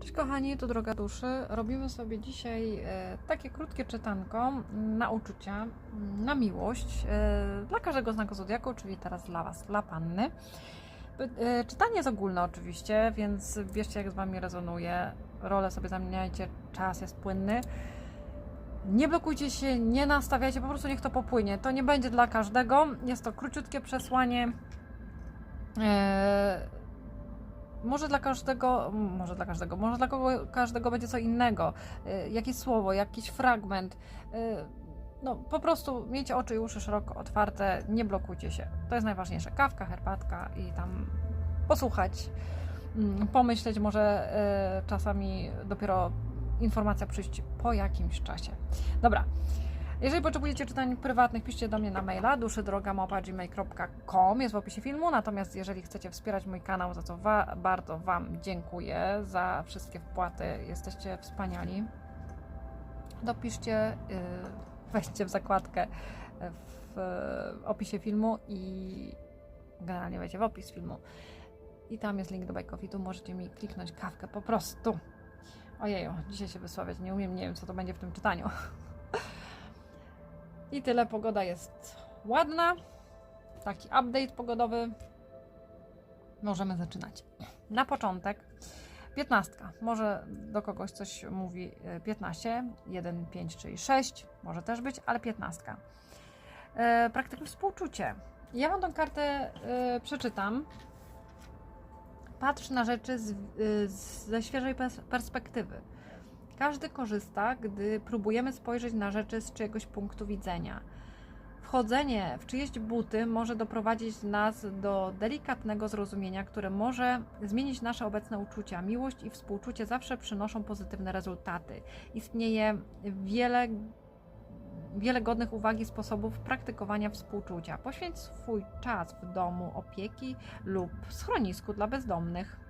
Cześć kochani, tu Droga Duszy. Robimy sobie dzisiaj e, takie krótkie czytanko na uczucia, na miłość e, dla każdego znaku zodiaku, czyli teraz dla Was, dla Panny. E, Czytanie jest ogólne oczywiście, więc bierzcie jak z Wami rezonuje. Rolę sobie zamieniajcie, czas jest płynny. Nie blokujcie się, nie nastawiajcie, po prostu niech to popłynie. To nie będzie dla każdego. Jest to króciutkie przesłanie. E, może dla każdego, może dla każdego, może dla kogo, każdego będzie co innego. Y, Jakieś słowo, jakiś fragment. Y, No, po prostu miejcie oczy i uszy szeroko otwarte, nie blokujcie się. To jest najważniejsze. Kawka, herbatka i tam posłuchać, mm, pomyśleć, może czasami dopiero informacja przyjść po jakimś czasie. Dobra. Jeżeli potrzebujecie czytań prywatnych, piszcie do mnie na maila duszydroga.gmail.com jest w opisie filmu, natomiast jeżeli chcecie wspierać mój kanał, za co wa- bardzo Wam dziękuję za wszystkie wpłaty, jesteście wspaniali, dopiszcie, yy, weźcie w zakładkę w opisie filmu i generalnie wejdzie w opis filmu. I tam jest link do Buy tu możecie mi kliknąć kawkę po prostu. Ojeju, dzisiaj się wysławiać nie umiem, nie wiem co to będzie w tym czytaniu. I tyle, pogoda jest ładna. Taki update pogodowy. Możemy zaczynać. Na początek 15. Może do kogoś coś mówi e, 15, 1, 5, czyli 6. Może też być, ale 15. E, praktycznie współczucie. Ja wam tą kartę e, przeczytam. Patrz na rzeczy z, e, z, ze świeżej pers- perspektywy. Każdy korzysta, gdy próbujemy spojrzeć na rzeczy z czyjegoś punktu widzenia. Wchodzenie w czyjeś buty może doprowadzić nas do delikatnego zrozumienia, które może zmienić nasze obecne uczucia. Miłość i współczucie zawsze przynoszą pozytywne rezultaty. Istnieje wiele, wiele godnych uwagi sposobów praktykowania współczucia. Poświęć swój czas w domu opieki lub schronisku dla bezdomnych.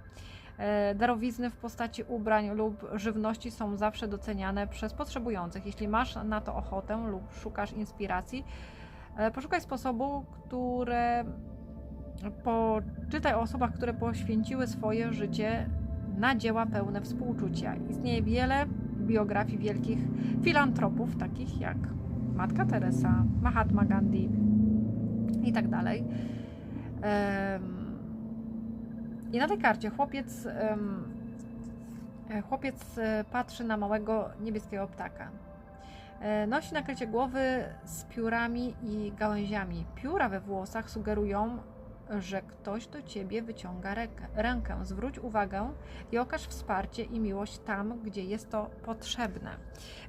E, Darowizny w postaci ubrań lub żywności są zawsze doceniane przez potrzebujących. Jeśli masz na to ochotę lub szukasz inspiracji, e, poszukaj sposobu, które poczytaj o osobach, które poświęciły swoje życie na dzieła pełne współczucia. Istnieje wiele biografii wielkich filantropów, takich jak Matka Teresa, Mahatma Gandhi i tak dalej. I na tej karcie chłopiec, e, chłopiec e, patrzy na małego niebieskiego ptaka. E, Nosi nakrycie głowy z piórami i gałęziami. Pióra we włosach sugerują, że ktoś do ciebie wyciąga rękę. Zwróć uwagę i okaż wsparcie i miłość tam, gdzie jest to potrzebne.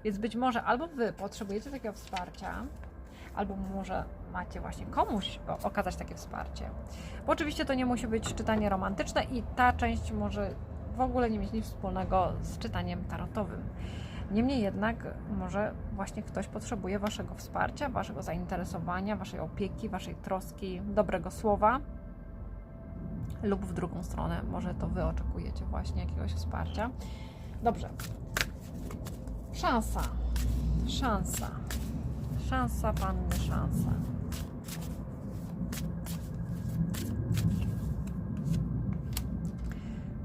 Więc być może albo wy potrzebujecie takiego wsparcia, albo może macie właśnie komuś okazać takie wsparcie. Bo oczywiście to nie musi być czytanie romantyczne i ta część może w ogóle nie mieć nic wspólnego z czytaniem tarotowym. Niemniej jednak może właśnie ktoś potrzebuje Waszego wsparcia, Waszego zainteresowania, Waszej opieki, Waszej troski, dobrego słowa lub w drugą stronę, może to Wy oczekujecie właśnie jakiegoś wsparcia. Dobrze. Szansa. Szansa. Szansa, panny, szansa.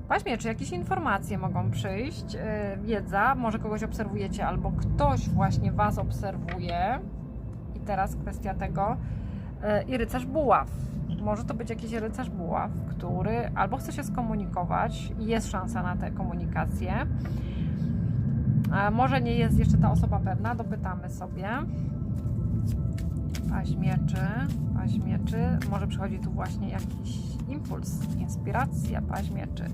Weźmie, czy jakieś informacje mogą przyjść, yy, wiedza, może kogoś obserwujecie, albo ktoś właśnie Was obserwuje. I teraz kwestia tego, yy, i rycerz buław. Może to być jakiś rycerz buław, który albo chce się skomunikować i jest szansa na tę komunikację. Może nie jest jeszcze ta osoba pewna, dopytamy sobie. Paź mieczy, paź mieczy. Może przychodzi tu właśnie jakiś impuls, inspiracja, paź mieczy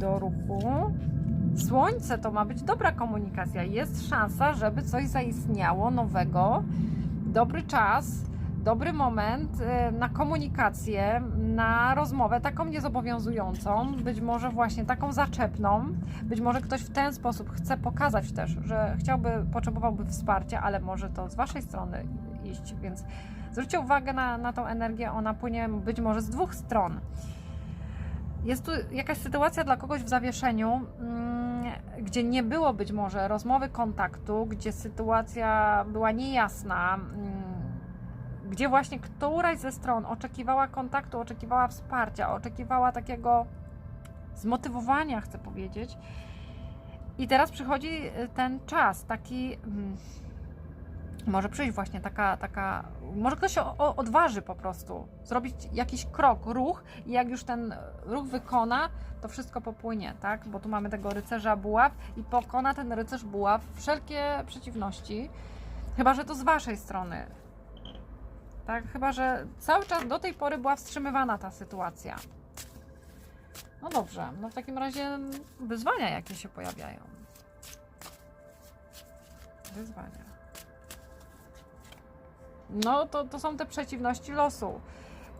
do ruchu. Słońce to ma być dobra komunikacja. Jest szansa, żeby coś zaistniało nowego. Dobry czas, dobry moment e, na komunikację, na rozmowę taką niezobowiązującą, być może właśnie taką zaczepną. Być może ktoś w ten sposób chce pokazać też, że chciałby, potrzebowałby wsparcia, ale może to z Waszej strony iść, więc zwróćcie uwagę na, na tą energię, ona płynie być może z dwóch stron. Jest tu jakaś sytuacja dla kogoś w zawieszeniu, mm, gdzie nie było być może rozmowy, kontaktu, gdzie sytuacja była niejasna, mm, gdzie właśnie któraś ze stron oczekiwała kontaktu, oczekiwała wsparcia, oczekiwała takiego zmotywowania, chcę powiedzieć. I teraz przychodzi y, ten czas, taki. Może przyjść właśnie taka, taka. Może ktoś się odważy po prostu zrobić jakiś krok, ruch, i jak już ten ruch wykona, to wszystko popłynie, tak? Bo tu mamy tego rycerza buław i pokona ten rycerz buław wszelkie przeciwności, chyba że to z waszej strony. Tak, chyba że cały czas do tej pory była wstrzymywana ta sytuacja. No dobrze, no w takim razie wyzwania jakie się pojawiają. Wyzwania. No to, to są te przeciwności losu.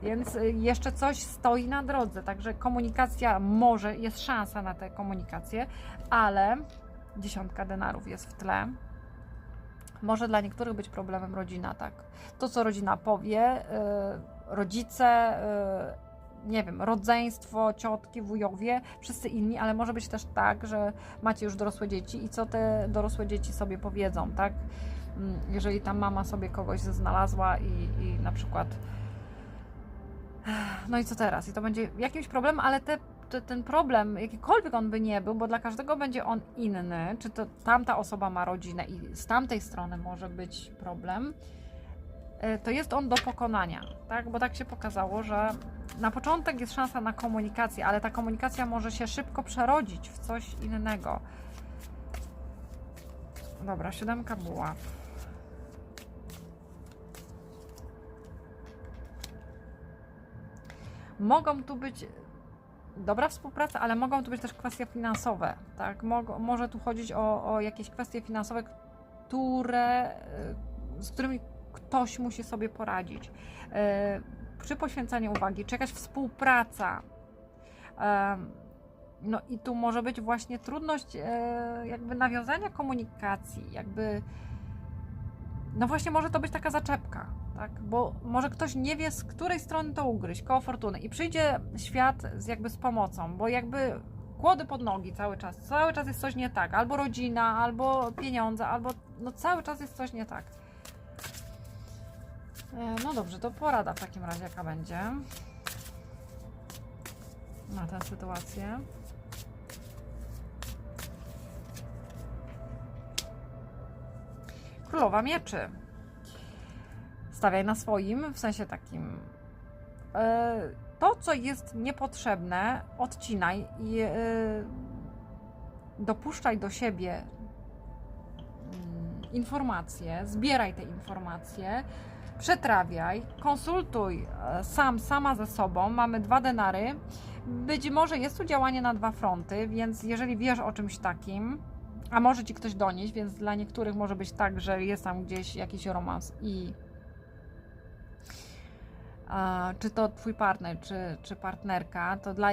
Więc y, jeszcze coś stoi na drodze, także komunikacja może, jest szansa na tę komunikację, ale dziesiątka denarów jest w tle. Może dla niektórych być problemem rodzina, tak. To, co rodzina powie, y, rodzice, y, nie wiem, rodzeństwo, ciotki, wujowie, wszyscy inni, ale może być też tak, że macie już dorosłe dzieci i co te dorosłe dzieci sobie powiedzą, tak? Mm, Jeżeli ta mama sobie kogoś znalazła i, i na przykład no i co teraz? I to będzie jakimś problemem, ale te, ten problem, jakikolwiek on by nie był, bo dla każdego będzie on inny, czy to tamta osoba ma rodzinę i z tamtej strony może być problem, e, to jest on do pokonania, tak? Bo tak się pokazało, że na początek jest szansa na komunikację, ale ta komunikacja może się szybko przerodzić w coś innego. Dobra, siódemka buław. Mogą tu być dobra współpraca, ale mogą tu być też kwestie finansowe, tak? Mog, może tu chodzić o, o jakieś kwestie finansowe, które, y, z którymi ktoś musi sobie poradzić. Y, Przy poświęcaniu uwagi, czy jakaś współpraca. No i tu może być właśnie trudność e, jakby nawiązania komunikacji, jakby no właśnie może to być taka zaczepka, tak? Bo może ktoś nie wie, z której strony to ugryźć, koło fortuny i przyjdzie świat z jakby z pomocą, bo jakby kłody pod nogi cały czas, cały czas jest coś nie tak, albo rodzina, albo pieniądze, albo no cały czas jest coś nie tak. E, No dobrze, to porada w takim razie jaka będzie na tę sytuację. Królowa mieczy. Stawiaj na swoim, w sensie takim. e, To, co jest niepotrzebne, odcinaj i e, dopuszczaj do siebie mm, informacje, zbieraj te informacje, przetrawiaj, konsultuj e, sam, sama ze sobą. Mamy dwa denary. Być może jest tu działanie na dwa fronty, więc jeżeli wiesz o czymś takim, a może ci ktoś donieść, więc dla niektórych może być tak, że jest tam gdzieś jakiś romans i a, czy to twój partner, czy, czy partnerka, to dla,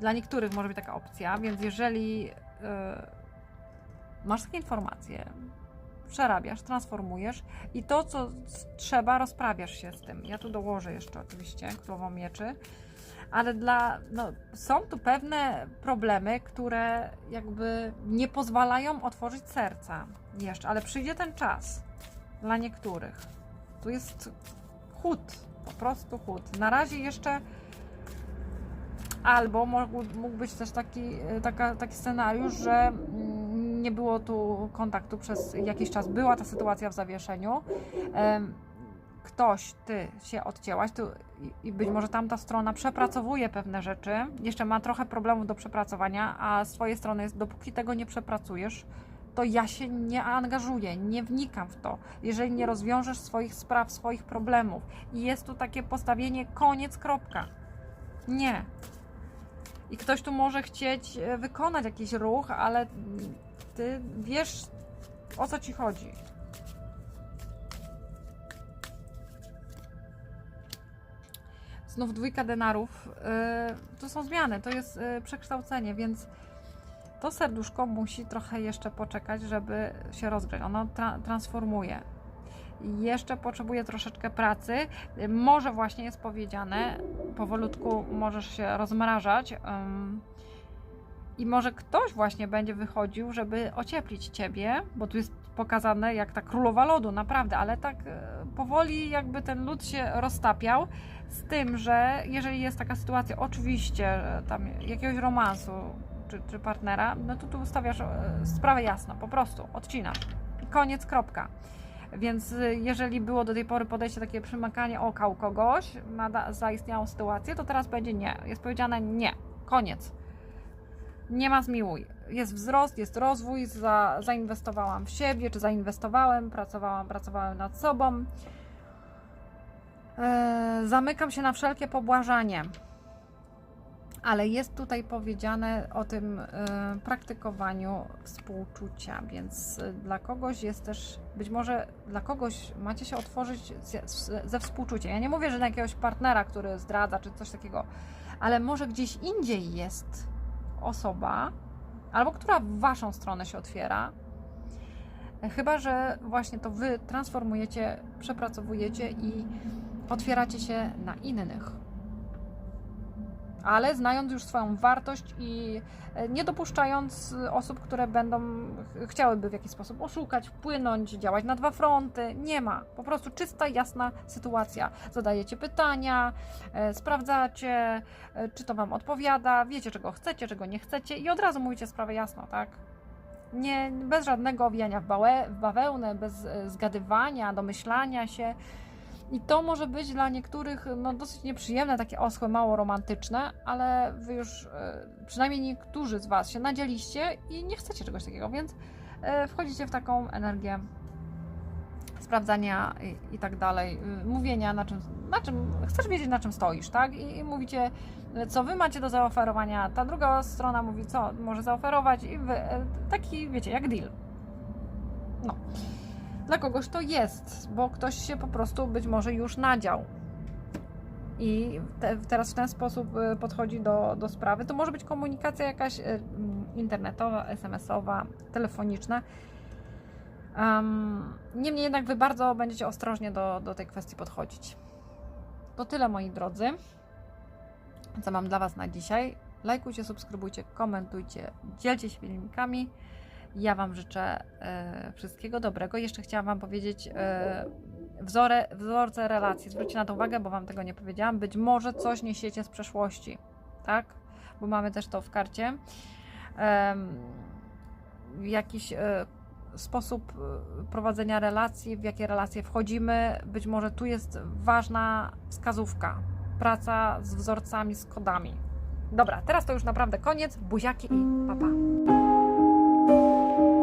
dla niektórych może być taka opcja, więc jeżeli y, masz takie informacje, przerabiasz, transformujesz i to, co trzeba, rozprawiasz się z tym. Ja tu dołożę jeszcze oczywiście królową mieczy, ale dla, no, są tu pewne problemy, które jakby nie pozwalają otworzyć serca jeszcze, ale przyjdzie ten czas dla niektórych. Tu jest chód, po prostu chód. Na razie jeszcze albo mógł, być też taki, taka, taki scenariusz, że nie było tu kontaktu przez jakiś czas, była ta sytuacja w zawieszeniu. Ktoś, ty się odcięłaś tu i- i być może tamta strona przepracowuje pewne rzeczy, jeszcze ma trochę problemów do przepracowania, a z twojej strony jest, dopóki tego nie przepracujesz, to ja się nie angażuję, nie wnikam w to, jeżeli nie rozwiążesz swoich spraw, swoich problemów. I jest tu takie postawienie koniec, kropka. Nie. I ktoś tu może chcieć e, wykonać jakiś ruch, ale ty wiesz o co ci chodzi. Znów dwójka denarów. Yy, to są zmiany, to jest yy, przekształcenie, więc to serduszko musi trochę jeszcze poczekać, żeby się rozgrzać. Ono tra- transformuje. Jeszcze potrzebuje troszeczkę pracy. Może właśnie jest powiedziane, powolutku możesz się rozmrażać. I może ktoś właśnie będzie wychodził, żeby ocieplić ciebie, bo tu jest pokazane jak ta królowa lodu, naprawdę, ale tak e, powoli jakby ten lód się roztapiał. Z tym, że jeżeli jest taka sytuacja, oczywiście e, tam jakiegoś romansu czy, czy partnera, no to tu ustawiasz e, sprawę jasno, po prostu odcinasz. Koniec, kropka. Więc y, jeżeli było do tej pory podejście takie przymykanie oka u kogoś na zaistniałą sytuację, to teraz będzie nie. Jest powiedziane nie. Koniec. Nie ma zmiłuj. Jest wzrost, jest rozwój, za, zainwestowałam w siebie, czy zainwestowałem, pracowałam, pracowałem nad sobą. E, zamykam się na wszelkie pobłażanie. Ale jest tutaj powiedziane o tym e, praktykowaniu współczucia, więc e, dla kogoś jest też, być może dla kogoś macie się otworzyć ze, ze współczuciem. Ja nie mówię, że na jakiegoś partnera, który zdradza, czy coś takiego, ale może gdzieś indziej jest osoba, albo która w waszą stronę się otwiera. Chyba, że właśnie to wy transformujecie, przepracowujecie i otwieracie się na innych. Ale znając już swoją wartość i e, nie dopuszczając osób, które będą ch- chciałyby w jakiś sposób oszukać, wpłynąć, działać na dwa fronty. Nie ma. Po prostu czysta, jasna sytuacja. Zadajecie pytania, e, sprawdzacie, e, czy to Wam odpowiada, wiecie, czego chcecie, czego nie chcecie i od razu mówicie sprawę jasno, tak? Nie, bez żadnego owijania w, w bawełnę, bez e, zgadywania, domyślania się. I to może być dla niektórych no, dosyć nieprzyjemne, takie oschłe, mało romantyczne, ale wy już, e, przynajmniej niektórzy z Was się nadzieliście i nie chcecie czegoś takiego, więc e, wchodzicie w taką energię sprawdzania i, i tak dalej, y, mówienia na czym, na czym, chcesz wiedzieć na czym stoisz, tak? I, i mówicie, co wy macie do zaoferowania, ta druga strona mówi, co może zaoferować i wy, e, taki, wiecie, jak deal. No. Dla kogoś to jest, bo ktoś się po prostu być może już nadział. I te, teraz w ten sposób y, podchodzi do, do sprawy. To może być komunikacja jakaś y, mm, internetowa, SMS-owa, telefoniczna. Um, niemniej jednak Wy bardzo będziecie ostrożnie do, do tej kwestii podchodzić. To tyle, moi drodzy, co mam dla Was na dzisiaj. Lajkujcie, subskrybujcie, komentujcie, dzielcie się filmikami. Ja Wam życzę e, wszystkiego dobrego. Jeszcze chciałam Wam powiedzieć e, wzorce relacji. Zwróćcie na to uwagę, bo Wam tego nie powiedziałam. Być może coś niesiecie z przeszłości, tak? Bo mamy też to w karcie. Jakiś e, sposób prowadzenia relacji, w jakie relacje wchodzimy. Być może tu jest ważna wskazówka. Praca z wzorcami, z kodami. Dobra, teraz to już naprawdę koniec. Buziaki i papa. Pa. thank you